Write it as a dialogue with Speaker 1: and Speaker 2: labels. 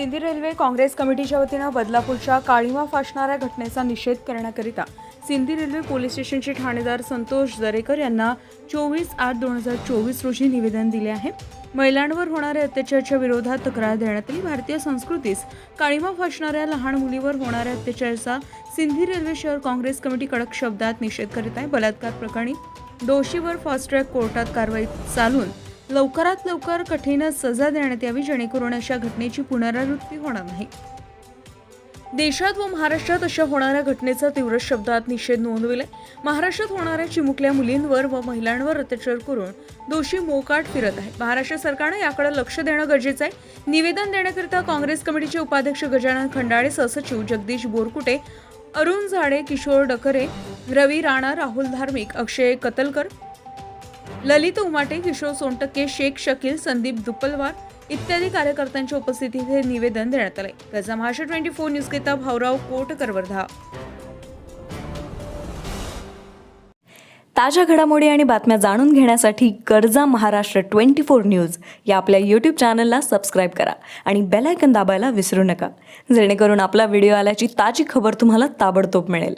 Speaker 1: Sindhi railway Congress कमिटीच्या वतीनं बदलापूरच्या काळीमा फासणाऱ्या घटनेचा निषेध करण्याकरिता सिंधी रेल्वे पोलीस स्टेशनचे ठाणेदार संतोष दरेकर यांना चोवीस आठ दोन हजार चोवीस रोजी निवेदन दिले आहे. महिलांवर होणाऱ्या अत्याचाराच्या विरोधात तक्रार देण्यात आली. भारतीय संस्कृतीस काळीमा फासणाऱ्या लहान मुलीवर होणाऱ्या अत्याचाराचा सिंधी रेल्वे शहर काँग्रेस कमिटी कडक शब्दात निषेध करीत आहे. बलात्कार प्रकरणी दोषीवर फास्ट ट्रॅक कोर्टात कारवाई चालून लवकरात लवकर कठीण सजा देण्यात यावी जेणेकरून अशा घटनेची पुनरावृत्ती होणार नाही. देशात व महाराष्ट्रात अशा होणाऱ्या घटनेचा तीव्र शब्दात निषेध नोंदविलाय. महाराष्ट्रात होणाऱ्या चिमुकल्या मुलींवर व महिलांवर अत्याचार करून दोषी मोकाट फिरत आहे. महाराष्ट्र सरकारनं याकडे लक्ष देणं गरजेचं आहे. निवेदन देण्याकरिता काँग्रेस कमिटीचे उपाध्यक्ष गजानन खंडाळे सहसचिव जगदीश बोरकुटे अरुण झाडे किशोर डकरे रवी राणा राहुल धार्मिक अक्षय कतलकर ललित उमाटे किशोर सोनटक्के शेख शकील संदीप दुपलवार इत्यादी कार्यकर्त्यांच्या उपस्थितीत हे निवेदन देण्यात आले. त्याचा महाराष्ट्र ट्वेंटी फोर न्यूज घेता भाऊराव कोटकर वर्धा
Speaker 2: ताज्या घडामोडी आणि बातम्या जाणून घेण्यासाठी गरजा महाराष्ट्र ट्वेंटी फोर न्यूज या आपल्या यूट्यूब चॅनलला सबस्क्राईब करा आणि बेलायकन दाबायला विसरू नका. जेणेकरून आपला व्हिडिओ आल्याची ताजी खबर तुम्हाला ताबडतोब मिळेल.